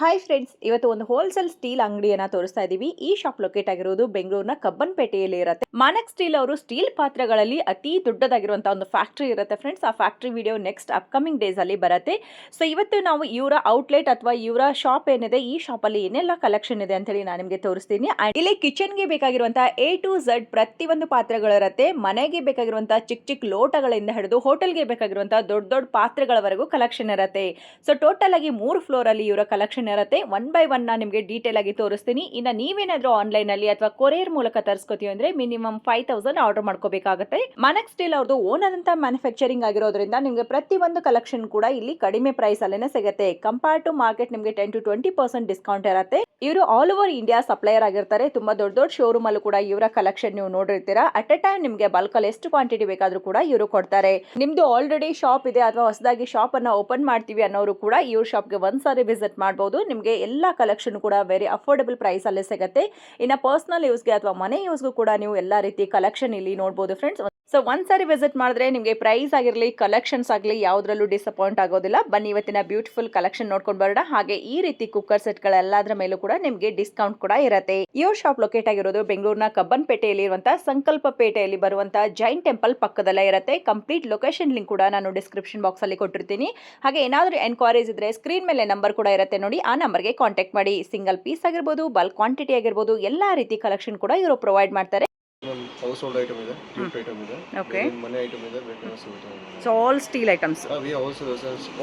Hi friends ಇವತ್ತು ಒಂದು wholesale steel ಅಂಗಡಿಯನ್ನ ತೋರಿಸ್ತಾ ಇದ್ದೀವಿ ಈ ಶಾಪ್ ಲೊಕೇಟ್ ಆಗಿರೋದು ಬೆಂಗಳೂರಿನ ಕಬ್ಬನ್ಪೇಟೆಯಲ್ಲಿ ಇರುತ್ತೆ. ಮಾನಕ್ ಸ್ಟೀಲ್ ಅವರು ಸ್ಟೀಲ್ ಪಾತ್ರೆಗಳಲ್ಲಿ ಅತಿ ದೊಡ್ಡದಾಗಿರುವಂತಹ ಒಂದು ಫ್ಯಾಕ್ಟ್ರಿ ಇರುತ್ತೆ ಫ್ರೆಂಡ್ಸ್ ಆ factory video next upcoming days ಅಲ್ಲಿ ಬರುತ್ತೆ. ಸೊ ಇವತ್ತು ನಾವು ಇವರ ಔಟ್ಲೆಟ್ ಅಥವಾ ಇವರ ಶಾಪ್ ಏನಿದೆ, ಈ ಶಾಪ್ ಅಲ್ಲಿ ಏನೆಲ್ಲ ಕಲೆಕ್ಷನ್ ಇದೆ ಅಂತ ಹೇಳಿ ನಾನು ನಿಮಗೆ ತೋರಿಸ್ತೀನಿ. ಇಲ್ಲಿ ಕಿಚನ್ಗೆ ಬೇಕಾಗಿರುವಂತಹ ಎ ಟು ಝಡ್ ಪ್ರತಿಯೊಂದು ಪಾತ್ರೆಗಳಿರುತ್ತೆ ಮನೆಗೆ ಬೇಕಾಗಿರುವಂತಹ ಚಿಕ್ಕ ಚಿಕ್ಕ ಲೋಟಗಳಿಂದ ಹಿಡಿದು ಹೋಟೆಲ್ಗೆ ಬೇಕಾಗಿರುವಂತಹ ದೊಡ್ಡ ದೊಡ್ಡ ಪಾತ್ರಗಳವರೆಗೂ ಕಲೆಕ್ಷನ್ ಇರುತ್ತೆ. ಸೊ ಟೋಟಲ್ ಆಗಿ ಮೂರು ಫ್ಲೋರ್ ಅಲ್ಲಿ ಇವರ ಕಲೆಕ್ಷನ್ ಇರುತ್ತೆ. ಒನ್ ಬೈ ಒನ್ ನಾನು ನಿಮಗೆ ಡೀಟೇಲ್ ಆಗಿ ತೋರಿಸ್ತೀನಿ. ಇನ್ನು ನೀವೇನಾದರೂ ಆನ್ಲೈನ್ ಅಲ್ಲಿ ಅಥವಾ ಕೊರಿಯರ್ ಮೂಲಕ ತರಿಸ್ಕೋತೀವಿ ಅಂದರೆ ಮಿನಿಮಮ್ ಫೈವ್ ತೌಸಂಡ್ ಆರ್ಡರ್ ಮಾಡ್ಕೋಬೇಕಾಗುತ್ತೆ. ಮನಕ್ ಸ್ಟೀಲ್ ಅವ್ರದ್ದು ಓನ್ ಆದಂತ ಮ್ಯಾನುಫ್ಯಾಕ್ಚರಿಂಗ್ ಆಗಿರೋದ್ರಿಂದ ನಿಮಗೆ ಪ್ರತಿಯೊಂದು ಕಲೆಕ್ಷನ್ ಕೂಡ ಇಲ್ಲಿ ಕಡಿಮೆ ಪ್ರೈಸ್ ಅಲ್ಲೇನೆ ಸಿಗುತ್ತೆ. ಕಂಪೇರ್ ಟು ಮಾರ್ಕೆಟ್ ನಿಮಗೆ ten to twenty percent discount ಇರುತ್ತೆ. ಇವರು ಆಲ್ ಓವರ್ ಇಂಡಿಯಾ ಸಪ್ಲೈಯರ್ ಆಗಿರ್ತಾರೆ. ತುಂಬಾ ದೊಡ್ಡ ದೊಡ್ಡ ಶೋರೂಮ್ ಅಲ್ಲೂ ಕೂಡ ಇವರ ಕಲೆಕ್ಷನ್ ನೀವು ನೋಡಿರ್ತೀರಾ. ಅಟ್ ಎ ಟೈಮ್ ನಿಮಗೆ ಬಲ್ಕ್ ಅಲ್ಲಿ ಎಷ್ಟು ಕ್ವಾಂಟಿಟಿ ಬೇಕಾದ್ರೂ ಕೂಡ ಇವರು ಕೊಡ್ತಾರೆ. ನಿಮ್ದು ಆಲ್ರೆಡಿ ಶಾಪ್ ಇದೆ ಅಥವಾ ಹೊಸದಾಗಿ ಶಾಪ್ ಅನ್ನ ಓಪನ್ ಮಾಡ್ತೀವಿ ಅನ್ನೋರು ಕೂಡ ಇವ್ರ ಶಾಪ್ಗೆ ಒಂದ್ಸಾರಿ ವಿಸಿಟ್ ಮಾಡಬಹುದು ನಿಮಗೆ ಎಲ್ಲ ಕಲೆಕ್ಷನ್ ಕೂಡ ವೆರಿ ಅಫೋರ್ಡೆಬಲ್ ಪ್ರೈಸ್ ಅಲ್ಲೇ ಸಿಗುತ್ತೆ. ಇನ್ನು ಪರ್ಸನಲ್ ಯೂಸ್ಗೆ ಅಥವಾ ಮನೆ ಯೂಸ್ಗೂ ಕೂಡ ನೀವು ಎಲ್ಲ ರೀತಿ ಕಲೆಕ್ಷನ್ ಇಲ್ಲಿ ನೋಡಬಹುದು ಫ್ರೆಂಡ್ಸ್ ಸೊ ಒಂದ್ಸಾರಿ ವಿಸಿಟ್ ಮಾಡಿದ್ರೆ ನಿಮಗೆ ಪ್ರೈಸ್ ಆಗಿರಲಿ ಕಲೆಕ್ಷನ್ಸ್ ಆಗಲಿ ಯಾವುದರಲ್ಲೂ ಡಿಸಪಾಯಿಂಟ್ ಆಗೋದಿಲ್ಲ. ಬನ್ನಿ, ಇವತ್ತಿನ ಬ್ಯೂಟಿಫುಲ್ ಕಲೆಕ್ಷನ್ ನೋಡ್ಕೊಂಡು ಬರೋಣ. ಹಾಗೆ ಈ ರೀತಿ ಕುಕ್ಕರ್ ಸೆಟ್ಗಳೆಲ್ಲದರ ಮೇಲೂ ಕೂಡ ನಿಮಗೆ ಡಿಸ್ಕೌಂಟ್ ಕೂಡ ಇರುತ್ತೆ. ಇವ್ರ ಶಾಪ್ ಲೊಕೇಟ್ ಆಗಿರೋದು ಬೆಂಗಳೂರಿನ ಕಬ್ಬನ್ಪೇಟೆಯಲ್ಲಿ ಇರುವಂತಹ ಸಂಕಲ್ಪ ಪೇಟೆಯಲ್ಲಿ ಬರುವಂತಹ ಜೈನ್ ಟೆಂಪಲ್ ಪಕ್ಕದಲ್ಲೇ ಇರುತ್ತೆ. ಕಂಪ್ಲೀಟ್ ಲೊಕೇಶನ್ ಲಿಂಕ್ ಕೂಡ ನಾನು ಡಿಸ್ಕ್ರಿಪ್ಷನ್ ಬಾಕ್ಸ್ ಅಲ್ಲಿ ಕೊಟ್ಟಿರ್ತೀನಿ. ಹಾಗೆ ಏನಾದರೂ ಎನ್ಕ್ವೈರೀಸ್ ಇದ್ರೆ ಸ್ಕ್ರೀನ್ ಮೇಲೆ ನಂಬರ್ ಕೂಡ ಇರುತ್ತೆ ನೋಡಿ. ಆ ನಂಬರ್ಗೆ ಕಾಂಟ್ಯಾಕ್ಟ್ ಮಾಡಿ. ಸಿಂಗಲ್ ಪೀಸ್ ಆಗಿರ್ಬೋದು ಬಲ್ಕ್ ಕ್ವಾಂಟಿಟಿ ಆಗಿರ್ಬೋದು, ಎಲ್ಲಾ ರೀತಿ ಕಲೆಕ್ಷನ್ ಕೂಡ ಇವರು ಪ್ರೊವೈಡ್ ಮಾಡ್ತಾರೆ. ಒಂದು ಹೌಸ್ ಹೋಲ್ಡ್ ಐಟಮ್ ಇದೆ ಗಿಫ್ಟ್ ಐಟಮ್ ಇದೆ Okay. ಮನೆ ಐಟಮ್ ಇದೆ ಬೇಕಾದ್ರೆ ಸಿಗುತ್ತೆ so all steel items we wholesale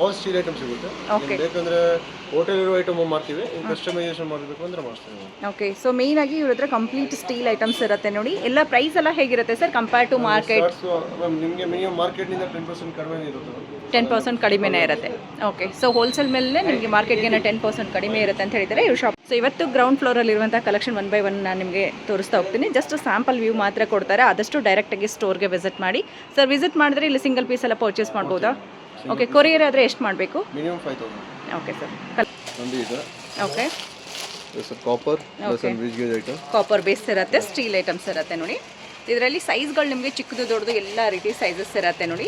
all steel item ಸಿಗುತ್ತೆ. ಓಕೆ ಬೇಕಂದ್ರೆ ಹೋಟೆಲ್ ಇರೋ ಐಟಮ್ ಮಾಡ್ತೀವಿ ಕಸ್ಟಮೈಸೇಷನ್ ಮಾಡಬೇಕು ಅಂದ್ರೆ ಮಾಡ್ತೀವಿ ಓಕೆ ಸೊ ಮೇನ್ ಆಗಿ ಇವ್ರ ಹತ್ರ ಕಂಪ್ಲೀಟ್ ಸ್ಟೀಲ್ ಐಟಮ್ಸ್ ಇರುತ್ತೆ ನೋಡಿ. ಎಲ್ಲ ಪ್ರೈಸ್ ಎಲ್ಲ ಹೇಗಿರುತ್ತೆ ಸರ್ ಕಂಪೇರ್ ಟು ಮಾರ್ಕೆಟ್ ನಿಮಗೆ ಮಿನಿಮಮ್ ಮಾರ್ಕೆಟ್ನಿಂದ ಟೆನ್ ಪರ್ಸೆಂಟ್ ಕಡಿಮೆ ಇರುತ್ತೆ. ಟೆನ್ ಪರ್ಸೆಂಟ್ ಕಡಿಮೆನೇ ಇರುತ್ತೆ. ಓಕೆ ಸೊ ಹೋಲ್ಸೇಲ್ ಮೇಲೆ ನಿಮಗೆ ಮಾರ್ಕೆಟ್ಗೆ ಟೆನ್ ಪರ್ಸೆಂಟ್ ಕಡಿಮೆ ಇರುತ್ತೆ ಅಂತ ಹೇಳಿದರೆ ಇವ್ರ ಶಾಪ್ ಸೊ ಇವತ್ತು ಗ್ರೌಂಡ್ ಫ್ಲೋರಲ್ಲಿ ಇರುವಂಥ ಕಲೆಕ್ಷನ್ ಒನ್ ಬೈ ಒನ್ ನಾನು ನಿಮಗೆ ತೋರಿಸ್ತಾ ಹೋಗ್ತೀನಿ. ಜಸ್ಟ್ ಸ್ಯಾಂಪಲ್ ವ್ಯೂ ಮಾತ್ರ ಕೊಡ್ತಾರೆ. ಆದಷ್ಟು ಡೈರೆಕ್ಟಾಗಿ ಸ್ಟೋರ್ಗೆ ವಿಸಿಟ್ ಮಾಡಿ. ಸರ್ ವಿಸಿಟ್ ಮಾಡಿದ್ರೆ ಇಲ್ಲಿ ಸಿಂಗಲ್ ಪೀಸ್ ಎಲ್ಲ ಪರ್ಚೇಸ್ ಮಾಡ್ಬೋದಾ? ಓಕೆ ಕೊರಿಯರ್ ಆದರೆ ಎಷ್ಟು ಮಾಡಬೇಕು? Minimum five thousand okay sir okay copper copper base ಇರುತ್ತೆ ಸ್ಟೀಲ್ ಐಟಮ್ಸ್ ಇರುತ್ತೆ ನೋಡಿ. ಇದರಲ್ಲಿ ಸೈಜ್ಗಳು ನಿಮಗೆ ಚಿಕ್ಕದು ದೊಡ್ಡದು ಎಲ್ಲ ರೀತಿ ಸೈಜಸ್ ಇರುತ್ತೆ ನೋಡಿ.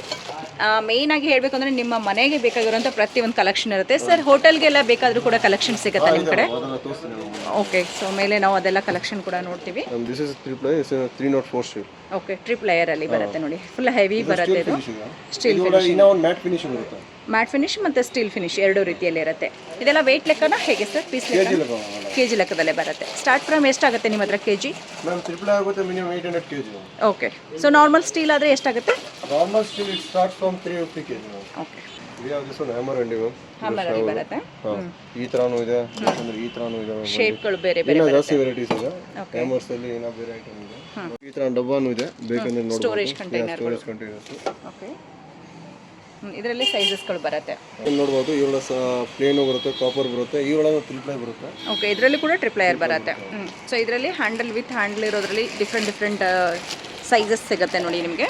ಮೇಯ್ನ್ ಆಗಿ ಹೇಳಬೇಕು ಅಂದರೆ ನಿಮ್ಮ ಮನೆಗೆ ಬೇಕಾಗಿರುವಂಥ ಪ್ರತಿಯೊಂದು ಕಲೆಕ್ಷನ್ ಇರುತ್ತೆ. ಸರ್ ಹೋಟೆಲ್ಗೆಲ್ಲ ಬೇಕಾದರೂ ಕೂಡ ಕಲೆಕ್ಷನ್ ಸಿಗುತ್ತೆ ನಿಮ್ಮ ಕಡೆ? ಓಕೆ ಸೊ ಮೇಲೆ ನಾವು ಅದೆಲ್ಲ ಕಲೆಕ್ಷನ್ ಕೂಡ ನೋಡ್ತೀವಿ. This is three ply three not four steel okay triple ಲೇಯರಲ್ಲಿ ಬರುತ್ತೆ ನೋಡಿ. ಫುಲ್ ಹೆವಿ ಬರುತ್ತೆ ಇದು. ಸ್ಟೀಲ್ ಇದು ಇನ್ನೂ ಒಂದು ಮ್ಯಾಟ್ ಫಿನಿಶಿಂಗ್ ಇರುತ್ತೆ ಮ್ಯಾಟ್ ಫಿನಿಶ್ ಮತ್ತು ಸ್ಟೀಲ್ ಫಿನಿಶ್ ಎರಡೂ ರೀತಿಯಲ್ಲಿ ಇರುತ್ತೆ. ಇದೆಲ್ಲ ವೆಯ್ಟ್ ಲೆಕ್ಕನ ಹೇಗೆ ಸರ್ ಪೀಸ್ ಕೆ ಜಿ ಲೆಕ್ಕ ಕೆ ಜಿ ಲೆಕ್ಕದಲ್ಲೇ ಬರುತ್ತೆ. ಸ್ಟಾರ್ಟ್ ಫ್ರಮ್ ಎಷ್ಟಾಗುತ್ತೆ ನಿಮ್ಮ ಹತ್ರ K G okay so normal steel ಆದರೆ ಎಷ್ಟಾಗುತ್ತೆ? Normal steel start from three fifty K G okay ಈ ತರ ಇದೆ. ಈ ಇದೆ ಶೇಪ್ಗಳು ಬೇರೆ ಬೇರೆ ಇನ್ನೂ ಜಾಸ್ತಿ ವೆರೈಟೀಸ್ ಇದೆ. ಹ್ಯಾಮರ್ಸ್ ಅಲ್ಲಿ ಏನೋ ಬೇರೆ ಐಟಮ್ ಇದೆ ಈ ಥರ ಡಬ್ಬಾನು ಇದೆ. ಬೇಕಂದ್ರೆ ನೋಡಿ storage container storage containers okay ಇದರಲ್ಲಿ ಸೈಜಸ್ಗಳು ಬರುತ್ತೆ. ನೋಡ್ಬೋದು ಈರುಳ್ಳ ಪ್ಲೇನು ಬರುತ್ತೆ ಕಾಪರ್ ಬರುತ್ತೆ ಈರುಳ್ಳ ತ್ರಿಪ್ಲೈ ಬರುತ್ತೆ. ಓಕೆ ಇದರಲ್ಲಿ ಕೂಡ ಟ್ರಿಪ್ಲೇಯರ್ ಬರುತ್ತೆ. ಸೊ ಇದರಲ್ಲಿ ಹ್ಯಾಂಡಲ್ ವಿತ್ ಹ್ಯಾಂಡಲ್ ಇರೋದ್ರಲ್ಲಿ ಡಿಫ್ರೆಂಟ್ ಡಿಫ್ರೆಂಟ್ ಸೈಜಸ್ ಸಿಗುತ್ತೆ ನೋಡಿ ನಿಮಗೆ.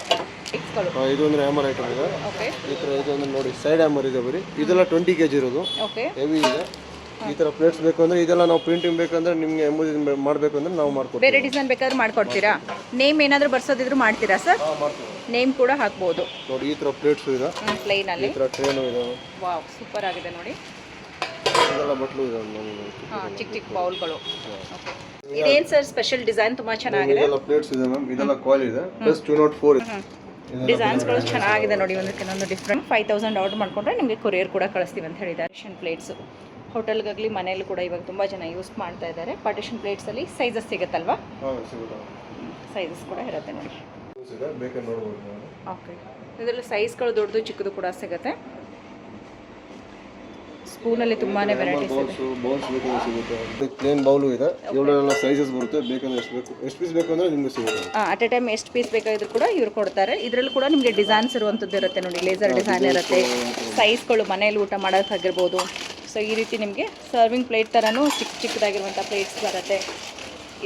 ಇದು ಒಂದು ಹ್ಯಾಮರ್ ಐಟಮ್ ಇದೆ. ಓಕೆ ಈ ಥರ ಇದು ನೋಡಿ ಸೈಡ್ ಹ್ಯಾಮರ್ ಇದೆ ಬರೀ. ಇದೆಲ್ಲ ಟ್ವೆಂಟಿ ಕೆ ಜಿ ಇರೋದು. ಓಕೆ ಹೆವಿ ಇದೆ. ಈ ಥರ ಪ್ಲೇಟ್ಸ್ ಬೇಕು ಅಂದ್ರೆ ಇದೆಲ್ಲ ನಾವು ಪ್ರಿಂಟಿಂಗ್ ಬೇಕಂದ್ರೆ ನಿಮಗೆ ಎಂಬುದು ಮಾಡಬೇಕು ಅಂದ್ರೆ ನಾವು ಮಾಡ್ಕೊಡ್ತೀವಿ. ಬೇರೆ ಡಿಸೈನ್ ಬೇಕಾದ್ರೆ ಮಾಡ್ಕೊಡ್ತೀರಾ? ನೇಮ್ ಏನಾದರೂ ಬರ್ಸೋದಿದ್ರು ಮಾಡ್ತೀರಾ ಸರ್ ನೇಮ್ ಕೂಡ ಹಾಕ್ಬೋದು. ನೋಡಿ ಈ ಥರ ಪ್ಲೇಟ್ಸು ಇದೆ. ಪ್ಲೈನಲ್ಲಿ ಈ ಥರ ಟ್ರೇನು ಇದೆ. ವಾವ್ ಸೂಪರ್ ಆಗಿದೆ ನೋಡಿ. ಇದೆಲ್ಲ ಬಟ್ಲು ಇದೆ ಚಿಕ್ಕ ಚಿಕ್ಕ ಬೌಲ್ಗಳು. ಓಕೆ ಇದೇನು ಸರ್ ಸ್ಪೆಷಲ್ ಡಿಸೈನ್ ತುಂಬಾ ಚೆನ್ನಾಗಿದೆ. ಇದೆಲ್ಲ ಪ್ಲೇಟ್ಸ್ ಇದೆ ಮ್ಯಾಮ್ ಇದೆಲ್ಲ ಕಾಯಿಲ್ ಇದೆ. ಪ್ಲಸ್ ಟೂ ನಾಟ್ ಫೋರ್ ಇದೆ. ಡಿಸೈನ್ಸ್ಗಳು ಚೆನ್ನಾಗಿದೆ ನೋಡಿ ಒಂದಕ್ಕಿನ್ನೊಂದು ಡಿಫ್ರೆಂಟ್ ಫೈವ್ ತೌಸಂಡ್ ಆರ್ಡರ್ ಮಾಡ್ಕೊಂಡ್ರೆ ನಿಮಗೆ ಕೊರಿಯರ್ ಕೂಡ ಕಳಿಸ್ತೀವಿ ಅಂತ ಹೇಳಿದ್ದಾರೆ. ಪ್ಲೇಟ್ಸು ಹೋಟೆಲ್ಗಾಗಲಿ ಮನೇಲಿ ಕೂಡ ಇವಾಗ ತುಂಬ ಜನ ಯೂಸ್ ಮಾಡ್ತಾ ಇದ್ದಾರೆ. ಪಾರ್ಟಿಷನ್ ಪ್ಲೇಟ್ಸಲ್ಲಿ ಸೈಜಸ್ ಸಿಗುತ್ತಲ್ವಾ? ಸೈಜಸ್ ಕೂಡ ಇರುತ್ತೆ ನೋಡಿ. ಬೇಕಾದ್ರೆ ಓಕೆ ಇದರಲ್ಲಿ ಸೈಜ್ಗಳು ದೊಡ್ಡದು ಚಿಕ್ಕದು ಕೂಡ ಸಿಗುತ್ತೆ. ಸ್ಪೂನಲ್ಲಿ ತುಂಬಾನೇ ವೆರೈಟೀಸ್ ಇದೆ. ಬೌಲ್ಸ್ ಬೇಕಾದ್ರೆ ಸಿಗುತ್ತೆ. ಪ್ಲೇನ್ ಬೌಲು ಇದೆ. ಇವರೆಲ್ಲ ಸೈಜಸ್ ಬರುತ್ತೆ. ಬೇಕಂದ್ರೆ ಎಷ್ಟು ಬೇಕು ಎಷ್ಟು ಪೀಸ್ ಬೇಕು ಅಂದ್ರೆ ನಿಮ್ಗೆ ಸಿಗುತ್ತೆ. ಅಟ್ ಎ ಟೈಮ್ ಎಷ್ಟು ಪೀಸ್ ಬೇಕಾಗಿದ್ರು ಕೂಡ ಇವ್ರು ಕೊಡ್ತಾರೆ. ಇದರಲ್ಲಿ ಕೂಡ ನಿಮಗೆ ಡಿಸೈನ್ಸ್ ಇರುವಂಥದ್ದು ಇರುತ್ತೆ ನೋಡಿ. ಲೇಸರ್ ಡಿಸೈನ್ ಇರುತ್ತೆ. ಸೈಜ್ಗಳು ಮನೆಯಲ್ಲಿ ಊಟ ಮಾಡೋಕ್ಕಾಗಿರ್ಬೋದು ಸೊ ಈ ರೀತಿ ನಿಮಗೆ ಸರ್ವಿಂಗ್ ಪ್ಲೇಟ್ ಥರನೂ ಚಿಕ್ಕ ಚಿಕ್ಕದಾಗಿರುವಂಥ ಪ್ಲೇಟ್ಸ್ ಬರುತ್ತೆ.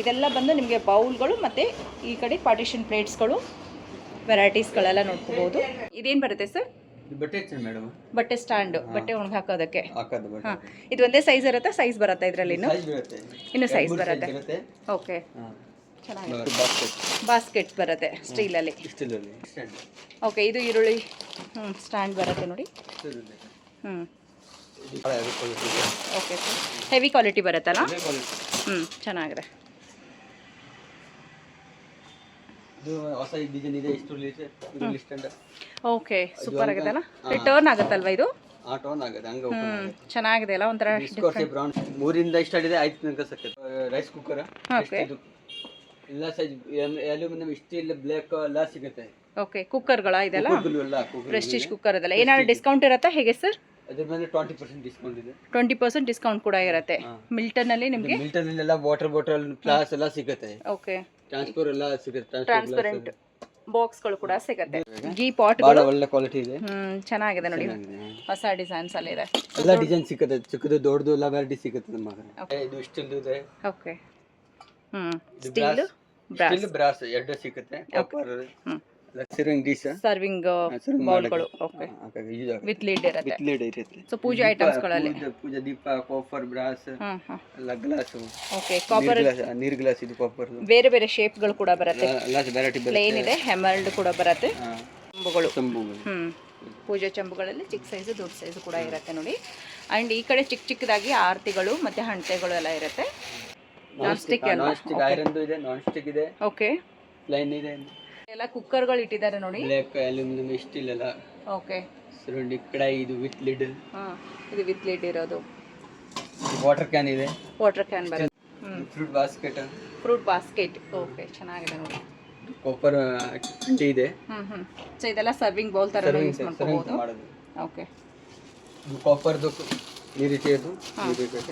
ಇದೆಲ್ಲ ಬಂದು ನಿಮಗೆ ಬೌಲ್ಗಳು ಮತ್ತು ಈ ಕಡೆ ಪಾರ್ಟಿಷನ್ ಪ್ಲೇಟ್ಸ್ಗಳು ವೆರೈಟೀಸ್ಗಳೆಲ್ಲ ನೋಡ್ಕೋಬೋದು. ಇದೇನು ಬರುತ್ತೆ ಸರ್ ಬಟ್ಟೆ ಸ್ಟ್ಯಾಂಡ್ ಬಟ್ಟೆ ಒಣಗಿ ಹಾಕೋದಕ್ಕೆ. ಹಾಕೋದು ಹಾಂ. ಇದು ಒಂದೇ ಸೈಜ್ ಇರುತ್ತೆ? ಸೈಜ್ ಬರುತ್ತೆ ಇದರಲ್ಲಿ ಇನ್ನು? ಸೈಜ್ ಬರುತ್ತೆ. ಇನ್ನು ಸೈಜ್ ಬರುತ್ತೆ. ಓಕೆ ಬಾಸ್ಕೆಟ್ ಬರುತ್ತೆ ಸ್ಟೀಲಲ್ಲಿ. ಅಲ್ಲಿ ಓಕೆ ಇದು ಈರುಳ್ಳಿ ಹ್ಞೂ ಸ್ಟ್ಯಾಂಡ್ ಬರುತ್ತೆ ನೋಡಿ. ಹ್ಞೂ ಓಕೆ ಸರ್ ಹೆವಿ ಕ್ವಾಲಿಟಿ ಬರುತ್ತಲ್ಲ. ಹ್ಞೂ ಚೆನ್ನಾಗಿದೆ. ಇಷ್ಟು ಓಕೆ ಸೂಪರ್ ಆಗಿದೆಲ್ಲ ರಿಟರ್ನ್ ಆಗುತ್ತಲ್ವ ಇದು? ಚೆನ್ನಾಗಿದೆ ಅಲ್ಲ ಒಂಥರ ಮೂರಿಂದ ಸ್ಟಾರ್ಟ್ ಇದೆ ಐದು ತನಕ ರೈಸ್ ಕುಕ್ಕರ್ ಎಲ್ಲ ಸೈಜ್ ಅಲ್ಯೂಮಿನಿಯಂ ಸ್ಟೀಲ್ ಬ್ಲ್ಯಾಕ್ ಎಲ್ಲ ಸಿಗುತ್ತೆ. ಓಕೆ ಕುಕ್ಕರ್ಗಳ ಇದೆಲ್ಲ ಪ್ರೆಸ್ಟೀಜ್ ಕುಕ್ಕರ್ ಅದೆಲ್ಲ ಏನಾದ್ರು ಡಿಸ್ಕೌಂಟ್ ಇರುತ್ತಾ? ಹೇಗೆ ಸರ್ ಅದ್ರ ಮೇಲೆ ಟ್ವೆಂಟಿ ಪರ್ಸೆಂಟ್ ಡಿಸ್ಕೌಂಟ್ ಇದೆ. ಟ್ವೆಂಟಿ ಪರ್ಸೆಂಟ್ ಡಿಸ್ಕೌಂಟ್ ಕೂಡ ಇರುತ್ತೆ. ಮಿಲ್ಟನ್ ಅಲ್ಲಿ ನಿಮಗೆ? ಮಿಲ್ಟನ್ ಎಲ್ಲ ವಾಟರ್ ಬಾಟಲ್ ಗ್ಲಾಸ್ ಎಲ್ಲ ಸಿಗುತ್ತೆ ಓಕೆ ಟ್ರಾನ್ಸ್ಫರ್ ಎಲ್ಲ. ಸಿಗುತ್ತೆ ಟ್ರಾನ್ಸ್ಪರೆಂಟ್ ಬಾಕ್ಸ್ಗಳು ಕೂಡ ಸಿಗುತ್ತೆ. ಈ ಪಾಟ್ ಒಳ್ಳೆ ಕ್ವಾಲಿಟಿ ಇದೆ. ಹ್ಮ್ ಚೆನ್ನಾಗಿದೆ ನೋಡಿ. ಹೊಸ ಡಿಸೈನ್ಸ್ ಅಲ್ಲಿ ಇದೆ. ಎಲ್ಲ ಡಿಸೈನ್ ಸಿಗುತ್ತೆ. ಚಿಕ್ಕದು ದೊಡ್ಡದು ಎಲ್ಲ ವೆರೈಟಿ ಸಿಗುತ್ತೆ ನಮ್ಮ. ಇದು ಸ್ಟಿಲ್ ಇದೆ. ಓಕೆ ಹ್ಮ್. ಸ್ಟೀಲ್ ಬ್ರಾಸ್ ಸ್ಟಿಲ್ ಬ್ರಾಸ್ ಎರಡು ಸಿಗುತ್ತೆ. ಕಾಪರ್ ಡಿಶ್ ಸರ್ವಿಂಗ್ ಬೌಲ್ಗಳು ಓಕೆ ವಿತ್ ಲೀಡ್ ಇರುತ್ತೆ. ವಿತ್ ಲೀಡ್ ಇರುತ್ತೆ. ಸೊ ಪೂಜೆ ಐಟಮ್ಸ್ಗಳಲ್ಲಿ ಪೂಜೆ- ಪೂಜೆ ದೀಪ ಕಾಪರ್ ಬ್ರಾಸ್ ಎಲ್ಲ ಗ್ಲಾಸ್ ಓಕೆ ಕಾಪರ್ ನೀರ್ ಗ್ಲಾಸ್ ಇದು ಕಾಪರ್ ಬೇರೆ ಬೇರೆ ಶೇಪ್ಗಳು ಕೂಡ ಬರುತ್ತೆ. ವೆರೈಟಿ ಪ್ಲೇನ್ ಇದೆ ಹೆಮಲ್ಡ್ ಕೂಡ ಬರುತ್ತೆ. ಚಂಬುಗಳು. ಚಂಬುಗಳು. ಹ್ಮ್. ಪೂಜೆ ಚಂಬುಗಳಲ್ಲಿ ಚಿಕ್ಕ ಸೈಜ್ ದೊಡ್ಡ ಸೈಜ್ ಕೂಡ ಇರುತ್ತೆ ನೋಡಿ. ಅಂಡ್ ಈ ಕಡೆ ಚಿಕ್ಕ ಚಿಕ್ಕದಾಗಿ ಆರತಿಗಳು ಮತ್ತೆ ಹಂಟೆಗಳು ಎಲ್ಲ ಇರುತ್ತೆ. Non stick non stick iron ಇದೆ ನಾನ್ ಸ್ಟಿಕ್ ಇದೆ ಓಕೆ ಪ್ಲೈನ್ ಇದೆ ಎಲ್ಲ ಕುಕ್ಕರ್ಗಳು ಇಟ್ಟಿದ್ದಾರೆ ನೋಡಿ. ಬ್ಲ್ಯಾಕ್ ಅಲ್ಯೂಮಿನಿಯಂ ಸ್ಟೀಲ್ ಎಲ್ಲ ಓಕೆ ಸುರುಂಡಿ ಕಡಾಯಿ ಇದು ವಿತ್ ಲಿಡ್ ಹಾ ಇದು ವಿತ್ ಲಿಡ್ ಇರೋದು. ವಾಟರ್ ಕ್ಯಾನ್ ಇದೆ. ವಾಟರ್ ಕ್ಯಾನ್ ಬರುತ್ತೆ. Fruit basket fruit basket okay ಚೆನ್ನಾಗಿದೆ ನೋಡಿ. ಕಾಪರ್ ಅಂಟಿ ಇದೆ. ಹ್ಮ್ ಹ್ಮ್. ಸೊ ಇದೆಲ್ಲ ಸರ್ವಿಂಗ್ ಬೌಲ್ ತರ ಯೂಸ್ ಮಾಡ್ಕೋಬಹುದು ಓಕೆ ಕಾಪರ್ದು ಈ ರೀತಿಯದು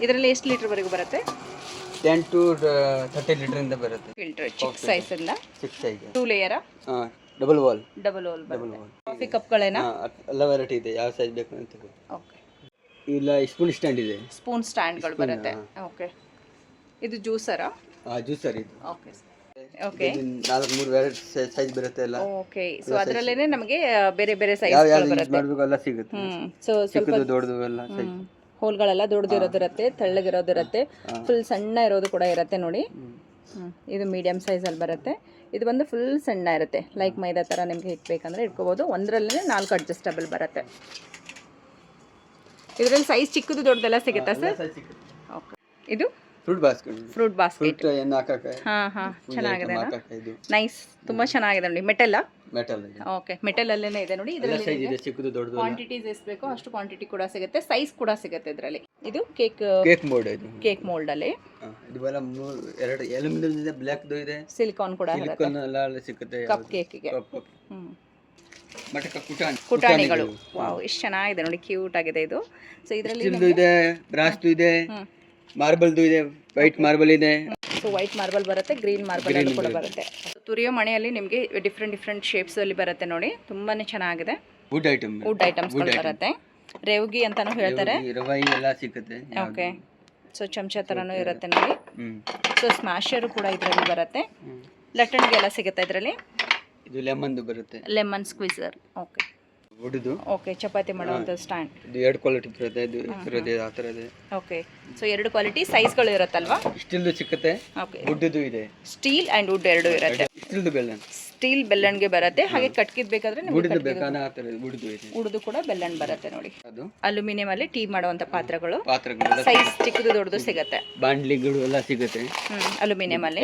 ಇದರಲ್ಲಿ ಎಷ್ಟು ಲೀಟರ್ ವರೆಗೂ ಬರುತ್ತೆ? ಟೆನ್ ಟು ತರ್ಟಿ ಲೀಟರಿಂದ ಬರುತ್ತೆ. ಫಿಲ್ಟರ್ ಚಿಕ್ಕ ಇಂದ? Six size two layer double wall double wall double wall coffee ಕಪ್ಗಳೇನಾ ಎಲ್ಲ ವೆರೈಟಿ ಇದೆ. ಯಾವ ಸೈಜ್ ಬೇಕು ಅಂತ. ಓಕೆ ಇಲ್ಲ ಸ್ಪೂನ್ ಸ್ಟ್ಯಾಂಡ್ ಇದೆ. ಸ್ಪೂನ್ ಸ್ಟ್ಯಾಂಡ್ಗಳು ಬರುತ್ತೆ. ಓಕೆ ಇದು ಜ್ಯೂಸರಾ ಜ್ಯೂಸರ್ ಇದು. ಓಕೆ ಓಕೆ ನಾಲ್ಕು ಮೂರು ವೆರೈಟಿ ಸೈಜ್ ಬರುತ್ತೆ ಎಲ್ಲ. ಓಕೆ ಸೊ ಅದರಲ್ಲೇನೆ ನಮಗೆ ಬೇರೆ ಬೇರೆ ಸೈಜ್ಗಳು ಬರುತ್ತೆ. ಯಾವ ಯಾವ ಮಾಡಬೇಕು ಎಲ್ಲ ಸಿಗುತ್ತೆ. ಸೋ ಸೊ ಸ್ವಲ್ಪ ದೊಡ್ಡದು ಎಲ್ಲ ಸೈಜ್ ಹೋಲ್ಗಳೆಲ್ಲ ದೊಡ್ಡದಿರೋದಿರುತ್ತೆ ತೆಳ್ಳಗಿರೋದಿರುತ್ತೆ ಫುಲ್ ಸಣ್ಣ ಇರೋದು ಕೂಡ ಇರುತ್ತೆ ನೋಡಿ. ಇದು ಮೀಡಿಯಮ್ ಸೈಜಲ್ಲಿ ಬರುತ್ತೆ. ಇದು ಬಂದು ಫುಲ್ ಸಣ್ಣ ಇರುತ್ತೆ. ಲೈಕ್ ಮೈದಾ ಥರ ನಿಮಗೆ ಇಟ್ಬೇಕಂದ್ರೆ ಇಟ್ಕೋಬೋದು. ಒಂದರಲ್ಲೇ ನಾಲ್ಕು ಅಡ್ಜಸ್ಟಬಲ್ ಬರುತ್ತೆ. ಇದರಲ್ಲಿ ಸೈಜ್ ಚಿಕ್ಕದು ದೊಡ್ಡದೆಲ್ಲ ಸಿಗುತ್ತಾ ಸರ್ ಓಕೆ ಇದು? ಫ್ರೂಟ್ ಬಾಸ್ಕೆಟ್ ಫ್ರೂಟ್ ಬಾಸ್ಕೆಟ್ ಏನು ಹಾಕಕ್ಕೆ. ಹಾಂ ಹಾಂ. ಚೆನ್ನಾಗಿದೆ ನೈಸ್ ತುಂಬಾ ಚೆನ್ನಾಗಿದೆ ನೋಡಿ. ಮೆಟಲ್ಲ ಮೆಟಲ್ ಓಕೆ ಮೆಟಲ್ ಅಲ್ಲೇನೆ ಇದೆ ನೋಡಿ. ಇದರಲ್ಲಿ ಸೈಜ್ ಇದೆ ಚಿಕ್ಕದು ದೊಡ್ಡದು ಕ್ವಾಂಟಿಟೀಸ್ ಎಷ್ಟು ಬೇಕೋ ಅಷ್ಟು ಕ್ವಾಂಟಿಟಿ ಕೂಡ ಸಿಗುತ್ತೆ. ಸೈಜ್ ಕೂಡ ಸಿಗುತ್ತೆ ಇದರಲ್ಲಿ. ಇದು ಕೇಕ್ ಕೇಕ್ ಮೋಲ್ಡ್ ಇದು. ಕೇಕ್ ಮೋಲ್ಡ್ ಅಲ್ಲಿ. ಇದು ಎಲ್ಲ ಮೂರು ಎರಡು ಅಲ್ಯೂಮಿನಿಯಂ ಇದೆ ಬ್ಲ್ಯಾಕ್ದು ಇದೆ. ಸಿಲಿಕಾನ್ ಕೂಡ ಇದೆ ಸಿಲಿಕಾನ್ ಎಲ್ಲ ಸಿಗುತ್ತೆ ಕಪ್ ಕೇಕಿಗೆ ಕುಟಾಣಿ ಕುಟಾಣಿಗಳು ವಾವ್ ಎಷ್ಟು ಚೆನ್ನಾಗಿದೆ ನೋಡಿ. ಕ್ಯೂಟ್ ಆಗಿದೆ ಇದು. ಸೊ ಇದರಲ್ಲಿ ಇದೆ ಬ್ರಾಸ್ದು ಇದೆ. ಮಾರ್ಬಲ್ದು ಇದೆ ವೈಟ್ ಮಾರ್ಬಲ್ ಇದೆ. ಸೊ ವೈಟ್ ಮಾರ್ಬಲ್ ಬರುತ್ತೆ ಗ್ರೀನ್ ಮಾರ್ಬಲ್ ಅಲ್ಲೂ ಕೂಡ ಬರುತ್ತೆ. ತುರಿಯೋ ಮಣೆಯಲ್ಲಿ ನಿಮಗೆ ಡಿಫ್ರೆಂಟ್ ಡಿಫ್ರೆಂಟ್ ಶೇಪ್ಸ್ ಅಲ್ಲಿ ಬರುತ್ತೆ ನೋಡಿ. ತುಂಬಾನೇ ಚೆನ್ನಾಗಿದೆ. ವುಡ್ ಐಟಮ್ ವುಡ್ ಐಟಮ್ಸ್ ಬರುತ್ತೆ. ರೇವ್ಗಿ ಅಂತಾನು ಹೇಳ್ತಾರೆ. ರವಾಯಿ ಎಲ್ಲ ಸಿಗುತ್ತೆ. ಓಕೆ ಸೊ ಚಮಚ ಥರನೂ ಇರುತ್ತೆ ನೋಡಿ. ಸೊ ಸ್ಮ್ಯಾಶರು ಕೂಡ ಇದರಲ್ಲಿ ಬರುತ್ತೆ. ಲಟ್ಟಣಿಗೆ ಎಲ್ಲ ಸಿಗುತ್ತೆ ಇದರಲ್ಲಿ. ಇದು ಲೆಮನ್ದು ಬರುತ್ತೆ. Lemon squeezer okay okay chapati ಮಾಡುವಂತ ಸ್ಟ್ಯಾಂಡ್ ಇದು ಎರಡು ಕ್ವಾಲಿಟಿ ಇದು ಆ ಥರ ಇದೆ ಓಕೆ ಸೊ ಎರಡು ಕ್ವಾಲಿಟಿ ಸೈಜ್ಗಳು ಇರುತ್ತಲ್ವಾ? ಸ್ಟಿಲ್ದು ಸಿಕ್ಕುತ್ತೆ ವುಡ್ದು ಇದೆ. ಸ್ಟೀಲ್ ಅಂಡ್ ವುಡ್ ಎರಡು ಇರುತ್ತೆ. ಸ್ಟಿಲ್ದು ಬೆಲ್ಲನ್. ಸ್ಟೀಲ್ ಬೆಲ್ಲಣ್ಗೆ ಬರುತ್ತೆ. ಹಾಗೆ ಕಟ್ಕಿದ್ ಬೇಕಾದ್ರೆ ಉಡುದು ಕೂಡ ಬೆಲ್ಲಣ್ ಬರುತ್ತೆ ನೋಡಿ. ಅದು. ಅಲ್ಯೂಮಿನಿಯಂ ಅಲ್ಲಿ ಟೀ ಮಾಡುವಂತ ಪಾತ್ರೆಗಳು. ಸೈಜ್ ಚಿಕ್ಕದು ದೊಡ್ಡದು ಸಿಗುತ್ತೆ. ಬಾಂಡ್ಲಿಗಳು ಎಲ್ಲ ಸಿಗುತ್ತೆ. ಹ್ಮ್ ಅಲ್ಯೂಮಿನಿಯಂ ಅಲ್ಲಿ.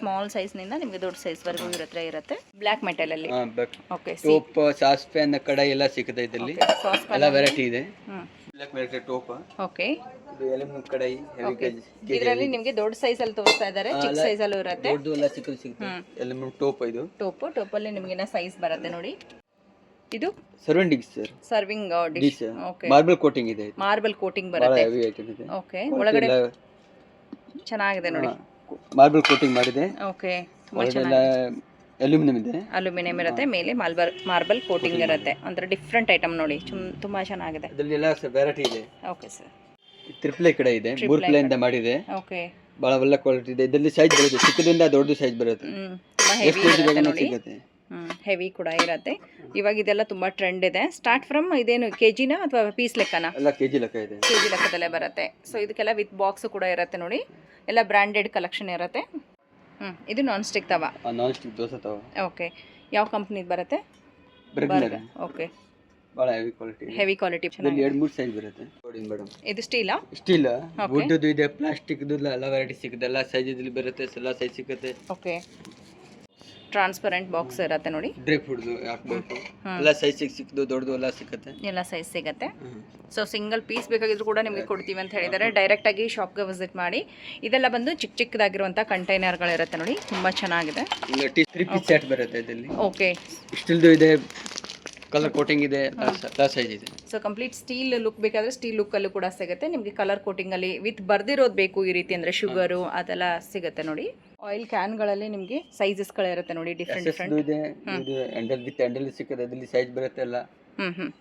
ಸ್ಮಾಲ್ ಸೈಜ್ನಿಂದ ನಿಮ್ಗೆ ದೊಡ್ಡ ಸೈಜ್ ವರೆಗೂ ಇರತ್ರ ಇರುತ್ತೆ. ಬ್ಲಾಕ್ ಮೆಟಲ್ ಅಲ್ಲಿ. Okay top sauce pan kadai ಎಲ್ಲ ಸಿಗುತ್ತೆ ಇದರಲ್ಲಿ. ಎಲ್ಲ ವೆರೈಟಿ ಇದೆ. ಬ್ಲ್ಯಾಕ್ ಟೋಪ್ ಓಕೆ ಇದು ಅಲ್ಯೂಮಿನಿಯಂ ಕಡಾಯಿ ಹೆವಿ ಕೆಜಿ ಇದರಲ್ಲಿ ನಿಮ್ಗೆ ದೊಡ್ಡ ಸೈಜ್ ಅಲ್ಲಿ ತೋರಿಸ್ತಾ ಇದ್ದಾರೆ ಚಿಕ್ಕ ಸೈಜ್ ಅಲ್ಲೂ ಇರುತ್ತೆ. ದೊಡ್ಡದು ಎಲ್ಲ ಸಿಕ್ಕದು ಸಿಗುತ್ತೆ. ಅಲ್ಯೂಮಿನಿಯಂ ಟೋಪ್ ಇದು. ಟೋಪು ಟೋಪಲ್ಲಿ ನಿಮ್ಗೆ ಸೈಜ್ ಬರುತ್ತೆ ನೋಡಿ. ಇದು? ಸರ್ವೆಂಟಿಂಗ್ sir serving dish dish okay marble coating ಇದೆ. ಮಾರ್ಬಲ್ ಕೋಟಿಂಗ್ ಬರುತ್ತೆ. ಹೆವಿ ಐಟಮ್ ಇದೆ. ಓಕೆ ಒಳಗಡೆ ಚೆನ್ನಾಗಿದೆ ನೋಡಿ. ಮಾರ್ಬಲ್ ಕೋಟಿಂಗ್ ಮಾಡಿದೆ. ಓಕೆ ತುಂಬಾ ಒಳಗೆಲ್ಲ ಅಲ್ಯೂಮಿನಿಯಂ ಇದೆ? ಅಲ್ಯೂಮಿನಿಯಂ ಇರುತ್ತೆ ಮೇಲೆ ಮಾರ್ಬಲ್ ಮಾರ್ಬಲ್ ಕೋಟಿಂಗ್ ಇರುತ್ತೆ. ಅಂದ್ರೆ ಡಿಫ್ರೆಂಟ್ ಐಟಮ್ ನೋಡಿ ತುಂಬಾ ಚೆನ್ನಾಗಿದೆ. ಇದರಲ್ಲಿ ಎಲ್ಲ ವೆರೈಟಿ ಇದೆ ಓಕೆ ಸರ್ ತ್ರಿಪ್ಲೆ ಕಡೆ ಇದೆ ಮೂರು ಪ್ಲೇಯಿಂದ ಮಾಡಿದೆ. ಓಕೆ ಬಹಳ ಒಳ್ಳೆ ಕ್ವಾಲಿಟಿ ಇದೆ. ಇದರಲ್ಲಿ ಸೈಜ್ ಬರುತ್ತೆ ಚಿಕ್ಕದಿಂದ ದೊಡ್ಡ ಸೈಜ್ ಬರುತ್ತೆ. ಎಷ್ಟು ನೋಡಿ. ಸಿಗುತ್ತೆ. ಹೆವಿ ಕೂಡ ಇರುತ್ತೆ. ಇವಾಗ ಇದೆಲ್ಲ ತುಂಬಾ ಟ್ರೆಂಡ್ ಇದೆ. ಸ್ಟಾರ್ಟ್ ಫ್ರಮ್ ಇದೇನು ಕೆಜಿನ ಅಥವಾ ಪೀಸ್ ಲೆಕ್ಕನ? ಎಲ್ಲ ಕೆಜಿ ಲೆಕ್ಕ ಇದೆ. ಕೆಜಿ ಲೆಕ್ಕದಲ್ಲೇ ಬರುತ್ತೆ. ಸೊ ಇದಕ್ಕೆಲ್ಲ ವಿತ್ ಬಾಕ್ಸ್ ಕೂಡ ಇರುತ್ತೆ ನೋಡಿ. ಎಲ್ಲ ಬ್ರ್ಯಾಂಡೆಡ್ ಕಲೆಕ್ಷನ್ ಇರುತ್ತೆ. ಹ್ಮ್ ಇದು ನಾನ್ ಸ್ಟಿಕ್ ತವ? ನಾನ್ ಸ್ಟಿಕ್ ದೋಸೆ ತವ. ಓಕೆ ಯಾವ ಕಂಪ್ನಿದು ಬರುತ್ತೆ? ಬರ್ಗ್ನರ್ ಓಕೆ ಬಹಳ ಹೆವಿ ಕ್ವಾಲಿಟಿ ಹೆವಿ ಕ್ವಾಲಿಟಿ ಚೆನ್ನಾಗಿ ಎರಡು ಮೂರು ಸೈಜ್ ಬರುತ್ತೆ. ನೋಡಿ ಮೇಡಮ್ ಇದು ಸ್ಟೀಲಾ ಸ್ಟೀಲ್ ಇದೆ ವುಡ್ದು ಇದೆ ಪ್ಲಾಸ್ಟಿಕ್ದು ಎಲ್ಲ ವೆರೈಟಿ ಸಿಗುತ್ತೆ. ಎಲ್ಲ ಸೈಜ್ ಇದ್ರಲ್ಲಿ ಬರುತ್ತೆ ಎಲ್ಲ ಸೈಜ್ ಸಿಗುತ್ತೆ. ಓಕೆ ಟ್ರಾನ್ಸ್ಪರೆಂಟ್ ಬಾಕ್ಸ್ ಇರತ್ತೆ ನೋಡಿ. ಡ್ರೈ ಫ್ರೂಟ್ಸ್ ಹಾಕ್ಬೇಕು ಎಲ್ಲ ಸೈಜ್ ಸಿಕ್ ಸಿಕ್ದು ದೊಡ್ಡದು ಎಲ್ಲ ಸಿಗುತ್ತೆ? ಎಲ್ಲ ಸೈಜ್ ಸಿಗುತ್ತೆ. ಸೊ ಸಿಂಗಲ್ ಪೀಸ್ ಬೇಕಾಗಿದ್ರು ಕೂಡ ನಿಮಗೆ ಕೊಡ್ತೀವಿ ಅಂತ ಹೇಳಿದ್ದಾರೆ. ಡೈರೆಕ್ಟಾಗಿ ಶಾಪ್ಗೆ ವಿಸಿಟ್ ಮಾಡಿ. ಇದೆಲ್ಲ ಬಂದು ಚಿಕ್ಕ ಚಿಕ್ಕದಾಗಿರುವಂಥ ಕಂಟೈನರ್ಗಳಿರುತ್ತೆ ನೋಡಿ. ತುಂಬಾ ಚೆನ್ನಾಗಿದೆ. ತ್ರೀ ಪೀಸ್ ಸೆಟ್ ಬರುತ್ತೆ ಇದರಲ್ಲಿ. ಓಕೆ ಇದೆ ಕಲರ್ ಕೋಟಿಂಗ್ ಇದೆ ಸೈಜ್ ಇದೆ. ಸೊ ಕಂಪ್ಲೀಟ್ ಸ್ಟೀಲ್ ಲುಕ್ ಬೇಕಾದ್ರೆ ಸ್ಟೀಲ್ ಲುಕ್ ಅಲ್ಲೂ ಕೂಡ ಸಿಗುತ್ತೆ. ನಿಮಗೆ ಕಲರ್ ಕೋಟಿಂಗ್ ಅಲ್ಲಿ ವಿತ್ ಬರ್ದಿರೋದು ಬೇಕು ಈ ರೀತಿ ಅಂದ್ರೆ ಶುಗರು ಅದೆಲ್ಲ ಸಿಗುತ್ತೆ ನೋಡಿ. ಆಯಿಲ್ ಕ್ಯಾನ್ಗಳಲ್ಲಿ ನಿಮಗೆ ಸೈಜಸ್ಗಳಿರುತ್ತೆ ನೋಡಿ ಡಿಫ್ರೆಂಟ್ ಡಿಫ್ರೆಂಟ್ ಇದೆ ಇದು ಹ್ಯಾಂಡಲ್ ವಿತ್ ಹ್ಯಾಂಡಲ್ ಅದರಲ್ಲಿ ಸೈಜ್ ಬರುತ್ತೆ ಎಲ್ಲ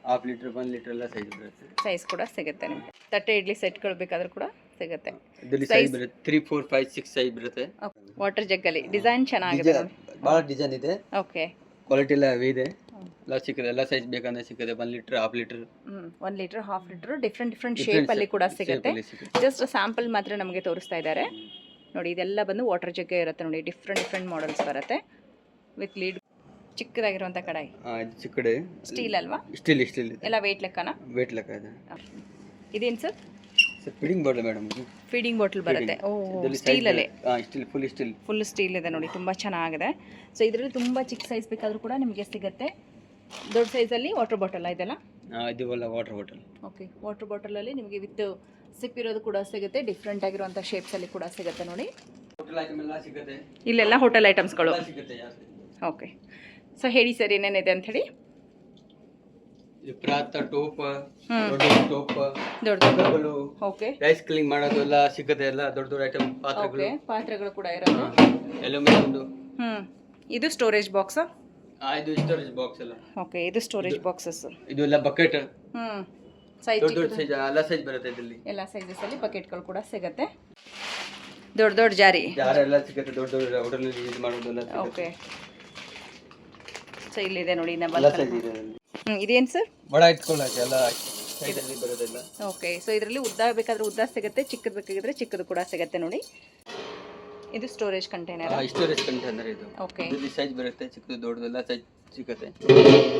ಹಾಫ್ ಲೀಟರ್ ಒನ್ ಲೀಟರ್ ಎಲ್ಲ ಸೈಜ್ ಬರುತ್ತೆ. ಸೈಜ್ ಕೂಡ ಸಿಗುತ್ತೆ ನಿಮಗೆ. ತಟ್ಟೆ ಇಡ್ಲಿ ಸೆಟ್ಗಳು ಬೇಕಾದ್ರೂ ಕೂಡ ಸಿಗುತ್ತೆ. ಸೈಜ್ ಬರುತ್ತೆ three four five six size ಬರುತ್ತೆ. ವಾಟರ್ ಜಗ್ಗಲ್ಲಿ ಡಿಸೈನ್ ಚೆನ್ನಾಗಿದೆ ಬಹಳ ಡಿಸೈನ್ ಇದೆ. ಓಕೆ ಕ್ವಾಲಿಟಿ ಎಲ್ಲ ಇದೆ. ಎಲ್ಲ ಸಿಗುತ್ತೆ ಎಲ್ಲ ಸೈಜ್ ಬೇಕಂದ್ರೆ ಸಿಗುತ್ತೆ one litre half litre one litre half litre different different ಅಲ್ಲಿ ಕೂಡ ಸಿಗುತ್ತೆ. ಜಸ್ಟ್ ಸ್ಯಾಂಪಲ್ ಮಾತ್ರ ನಮಗೆ ತೋರಿಸ್ತಾ ಇದ್ದಾರೆ ನೋಡಿ ಇದೆಲ್ಲ ಬಂದು ವಾಟರ್ ಜಗ್ಗೆ ಇರುತ್ತೆ ನೋಡಿ. ಡಿಫ್ರೆಂಟ್ ಡಿಫ್ರೆಂಟ್ ಮಾಡೆಲ್ಸ್ ಬರುತ್ತೆ. ವಿತ್ ಲೀಡ್ ಚಿಕ್ಕದಾಗಿರುವಂಥ ಕಡಾಯಿ. ಚಿಕ್ಕಡೆ ಸ್ಟೀಲ್ ಅಲ್ವಾ? ಸ್ಟೀಲ್ ಸ್ಟೀಲ್ ಎಲ್ಲ ವೇಟ್ ಲೆಕ್ಕನ? ವೇಟ್ ಲೆಕ್ಕ ಇದೆ. ಇದೇನು sir feeding bottle madam feeding bottle ಬರುತ್ತೆ. ಓ ಸ್ಟೀಲ್ ಅಲ್ಲಿ. Steel full steel full steel ಇದೆ ನೋಡಿ ತುಂಬಾ ಚೆನ್ನಾಗಿದೆ. ಸೊ ಇದರಲ್ಲಿ ತುಂಬಾ ಚಿಕ್ಕ ಸೈಜ್ ಬೇಕಾದರೂ ಕೂಡ ನಿಮಗೆ ಸಿಗುತ್ತೆ. ದೊಡ್ಡ ಸೈಜಲ್ಲಿ ವಾಟರ್ ಬಾಟಲ್ ಇದೆಲ್ಲ ಇದು ಎಲ್ಲ ವಾಟರ್ ಬಾಟಲ್ ಓಕೆ ವಾಟರ್ ಬಾಟಲಲ್ಲಿ ನಿಮಗೆ ವಿತ್ ಸಿಪ್ ಇರೋದು ಕೂಡ ಸಿಗುತ್ತೆ ಡಿಫ್ರೆಂಟ್ ಆಗಿರುವಂಥ ಶೇಪ್ಸಲ್ಲಿ ಕೂಡ ಸಿಗುತ್ತೆ ನೋಡಿ. ಹೋಟೆಲ್ ಐಟಮ್ ಎಲ್ಲ ಸಿಗುತ್ತೆ. ಇಲ್ಲೆಲ್ಲ ಹೋಟೆಲ್ ಐಟಮ್ಸ್ಗಳು ಎಲ್ಲ ಸಿಗುತ್ತೆ ಜಾಸ್ತಿ ಓಕೆ ಸೊ ಹೇಳಿ ಸರ್ ಏನೇನಿದೆ ಅಂತ ಹೇಳಿ. ಇದು ಪ್ರಾತ ಟೋಪ್ ಟೋಪ್ ದೊಡ್ಡ ದೊಡ್ಡ ಪಾತ್ರೆಗಳು ಓಕೆ ರೈಸ್ ಕ್ಲೀನ್ ಮಾಡೋದು ಎಲ್ಲ ಸಿಗುತ್ತೆ ಎಲ್ಲ ದೊಡ್ಡ ದೊಡ್ಡ ಐಟಮ್ ಪಾತ್ರೆಗಳು. ಓಕೆ ಪಾತ್ರೆಗಳು ಕೂಡ ಇರುತ್ತೆ ಅಲ್ಯೂಮಿನಿಯಮ್ದು ಹ್ಞೂ ಇದು ಸ್ಟೋರೇಜ್ ಬಾಕ್ಸಾ ಇದು ಸ್ಟೋರೇಜ್ ಬಾಕ್ಸ್ ಎಲ್ಲ. ಓಕೆ ಇದು ಸ್ಟೋರೇಜ್ ಬಾಕ್ಸಸ್ ಇದು ಎಲ್ಲ ಬಕೆಟ್ ಹ್ಮ್. ಸೈಜ್ ದೊಡ್ಡ ದೊಡ್ಡ ಸೈಜ್ ಎಲ್ಲ ಸೈಜ್ ಬರುತ್ತೆ ಇದರಲ್ಲಿ. ಎಲ್ಲ ಸೈಜಸಲ್ಲಿ ಬಕೆಟ್ಗಳು ಕೂಡ ಸಿಗುತ್ತೆ. ದೊಡ್ಡ ದೊಡ್ಡ ಜಾರಿ. ಯಾರೆಲ್ಲ ಎಲ್ಲ ಸಿಗುತ್ತೆ ದೊಡ್ಡ ದೊಡ್ಡ ಹೋಟೆಲ್ನಲ್ಲಿ ಯೂಸ್ ಮಾಡೋದೆಲ್ಲ ಸಿಗುತ್ತೆ. ಓಕೆ ಸೊ ಇಲ್ಲಿದೆ ನೋಡಿ ಎಲ್ಲ ನಮ್ಮಲ್ಲಿ ಸೈಜ್ ಇದೆ ಅದರಲ್ಲಿ ಹ್ಞೂ ಇದೇನು ಸರ್ ಬಡ ಇಟ್ಕೊಳ್ಳೋಕೆ ಎಲ್ಲ ಬರೋದೆಲ್ಲ. ಓಕೆ ಸೊ ಇದರಲ್ಲಿ ಉದ್ದ ಬೇಕಾದ್ರೆ ಉದ್ದ ಸಿಗುತ್ತೆ ಚಿಕ್ಕದು ಬೇಕಾಗಿದ್ರೆ ಚಿಕ್ಕದು ಕೂಡ ಸಿಗುತ್ತೆ ನೋಡಿ. ಇದು ಸ್ಟೋರೇಜ್ ಕಂಟೈನರ್ ಸ್ಟೋರೇಜ್ ಕಂಟೈನರ್ ಇದು. ಓಕೆ ಇದು ಸೈಜ್ ಬರುತ್ತೆ ಚಿಕ್ಕದು ದೊಡ್ಡದೆಲ್ಲ ಸೈಜ್ ಸಿಗುತ್ತೆ.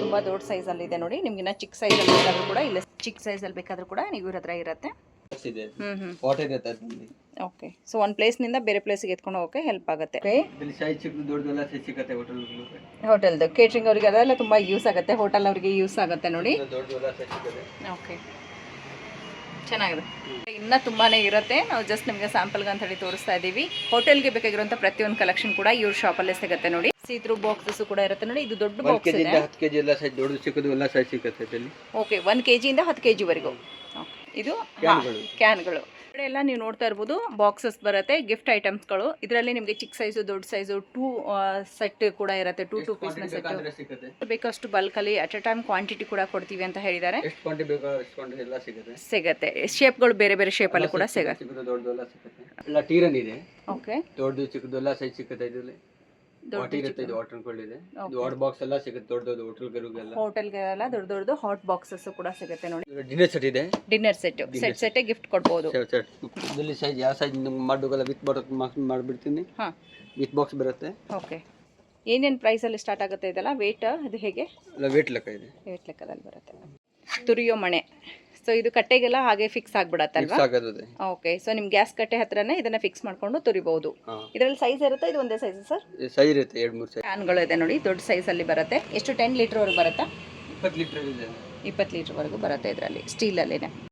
ತುಂಬಾ ದೊಡ್ಡ ಸೈಜ್ ಅಲ್ಲಿ ಇದೆ ನೋಡಿ. ನಿಮ್ಗಿನ್ನ ಚಿಕ್ಕ ಅಲ್ಲಿ ಬೇಕಾದ್ರೂ ಕೂಡ ಇಲ್ಲ ಚಿಕ್ಕ ಸೈಜಲ್ಲಿ ಬೇಕಾದ್ರೂ ಕೂಡ ನೀವು ಇವ್ರ ಹತ್ರ ಇರುತ್ತೆ. ಇದೆ ಹ್ಮ್ ಹ್ಮ್. ವಾಟರ್ ಇದೆ ಅದರಲ್ಲಿ ಓಕೆ ಸೊ ಒಂದು ಪ್ಲೇಸ್ನಿಂದ ಬೇರೆ ಪ್ಲೇಸಿಗೆ ಎತ್ಕೊಂಡು ಹೋಗೋಕೆ ಹೆಲ್ಪ್ ಆಗುತ್ತೆ. ಸೈಜ್ ಸೈಜ್ ಹೋಟೆಲ್ದು ಕೇಟ್ರಿಂಗ್ ಅವರಿಗೆ ಅದೆಲ್ಲ ತುಂಬ ಯೂಸ್ ಆಗುತ್ತೆ. ಹೋಟೆಲ್ ಅವರಿಗೆ ಯೂಸ್ ಆಗುತ್ತೆ ನೋಡಿ. ಸೈಜ್ ಓಕೆ ಚೆನ್ನಾಗಿದೆ. ಇನ್ನ ತುಂಬಾನೇ ಇರುತ್ತೆ. ನಾವು ಜಸ್ಟ್ ನಿಮಗೆ ಸ್ಯಾಂಪಲ್ಗೆ ಅಂತ ಹೇಳಿ ತೋರಿಸ್ತಾ ಇದ್ದೀವಿ ಹೋಟೆಲ್ಗೆ ಬೇಕಾಗಿರುವಂಥ ಪ್ರತಿಯೊಂದು ಕಲೆಕ್ಷನ್ ಕೂಡ ಇವ್ರ ಶಾಪಲ್ಲೇ ಸಿಗುತ್ತೆ ನೋಡಿ. ಸೀತ್ರು ಬಾಕ್ಸಸ್ ಕೂಡ ಇರುತ್ತೆ ನೋಡಿ. ಇದು ದೊಡ್ಡ ಬಾಕ್ಸ್ ಇದೆ. ಹತ್ತು ಕೆ ಜಿ ಎಲ್ಲ ಸೈಜ್ ದೊಡ್ಡದು ಚಿಕ್ಕದು ಎಲ್ಲ ಸೈಜ್ ಸಿಗುತ್ತೆ ಓಕೆ ಹತ್ತು ಕೆಜಿ ವರೆಗೂ ಇದು ಕ್ಯಾನ್ಗಳು. ಕಡೆ ಎಲ್ಲ ನೀವು ನೋಡ್ತಾ ಇರ್ಬೋದು ಬಾಕ್ಸಸ್ ಬರುತ್ತೆ ಗಿಫ್ಟ್ ಐಟಮ್ಸ್ಗಳು ಇದರಲ್ಲಿ ನಿಮಗೆ ಚಿಕ್ಕ ಸೈಜು ದೊಡ್ಡ ಸೈಜು ಟೂ ಸೆಟ್ ಕೂಡ ಇರುತ್ತೆ ಟೂ ಟೂ ಪೀಸ್ನ ಸೆಟ್ ಬೇಕಷ್ಟು ಬಲ್ಕಲ್ಲಿ ಅಟ್ ಎ ಟೈಮ್ ಕ್ವಾಂಟಿಟಿ ಕೂಡ ಕೊಡ್ತೀವಿ ಅಂತ ಹೇಳಿದ್ದಾರೆ. ಸಿಗುತ್ತೆ? ಶೇಪ್ಗಳು ಬೇರೆ ಬೇರೆ ಶೇಪಲ್ಲಿ ಕೂಡ ಸಿಗುತ್ತೆ ಚಿಕ್ಕದು ದೊಡ್ಡದು ಎಲ್ಲ ಸಿಗುತ್ತೆ. ಎಲ್ಲ ಟೀರನ್ ಇದೆ. ಓಕೆ ದೊಡ್ಡದು ಚಿಕ್ಕದು ಎಲ್ಲ ಸೈಜ್ ಸಿಗುತ್ತೆ ಇದರಲ್ಲಿ. ವಾಟರ್ ಇರುತ್ತೆ ಇದು ವಾಟರ್ ಇದೆ. ಇದು ವಾಟರ್ ಬಾಕ್ಸ್ ಎಲ್ಲ ಸಿಗುತ್ತೆ ದೊಡ್ಡ ದೊಡ್ಡ ಹೋಟೆಲ್ ಗರುಗೆಲ್ಲ ಹೋಟೆಲ್ಗೆಲ್ಲ ದೊಡ್ಡ ದೊಡ್ಡ ಹಾಟ್ ಬಾಕ್ಸಸ್ ಕೂಡ ಸಿಗುತ್ತೆ ನೋಡಿ. ಡಿನ್ನರ್ ಸೆಟ್ ಇದೆ. Dinner set set set gift ಕೊಡ್ಬೋದು. ಸೆಟ್ ಸೆಟ್ ಇದರಲ್ಲಿ ಸೈಜ್ ಯಾವ ಸೈಜ್ ನಿಮ್ಗೆ ಮಾಡಬೇಕಲ್ಲ ವಿತ್ ಬಾಟಲ್ ಮಾಡಿಬಿಡ್ತೀನಿ. ಹಾಂ. ವಿತ್ ಬಾಕ್ಸ್ ಬರುತ್ತೆ. ಓಕೆ ಏನೇನು ಪ್ರೈಸಲ್ಲಿ ಸ್ಟಾರ್ಟ್ ಆಗುತ್ತೆ ಇದೆಲ್ಲ? ವೇಟ್ ಅದು ಹೇಗೆ? ಎಲ್ಲ ವೇಟ್ ಲೆಕ್ಕ ಇದೆ. ವೇಟ್ ಲೆಕ್ಕದಲ್ಲಿ ಬರುತ್ತೆ. ತುರಿಯೋ ಮಣೆ. ಸೊ ಇದು ಕಟ್ಟೆಗೆಲ್ಲ ಹಾಗೆ ಫಿಕ್ಸ್ ಆಗ್ಬಿಡತ್ತಲ್ವಾ? ಓಕೆ ಸೊ ನಿಮ್ ಗ್ಯಾಸ್ ಕಟ್ಟೆ ಹತ್ರನೇ ಇದನ್ನ ಫಿಕ್ಸ್ ಮಾಡ್ಕೊಂಡು ತುರಿಬಹುದು ಇದರಲ್ಲಿ ಸೈಜ್ ಇರುತ್ತೆ? ಇದು ಒಂದೇ ಸೈಜ್ ಸರ್ ಸೈಜ್ ಇರುತ್ತೆ ಎರಡು ಮೂರು ಸೈಜ್ ಕ್ಯಾನ್ಗಳು ಇದೆ ನೋಡಿ ದೊಡ್ಡ ಸೈಜ್ ಅಲ್ಲಿ ಬರುತ್ತೆ. ಎಷ್ಟು? ಟೆನ್ ಲೀಟ್ರ್ವರೆಗೂ ಬರುತ್ತಾ? ಇಪ್ಪತ್ತು ಲೀಟರ್ ಇದೆ. ಇಪ್ಪತ್ತು ಲೀಟ್ರ್ವರೆಗೂ ಬರುತ್ತೆ ಇದರಲ್ಲಿ ಸ್ಟೀಲಲ್ಲಿನೇ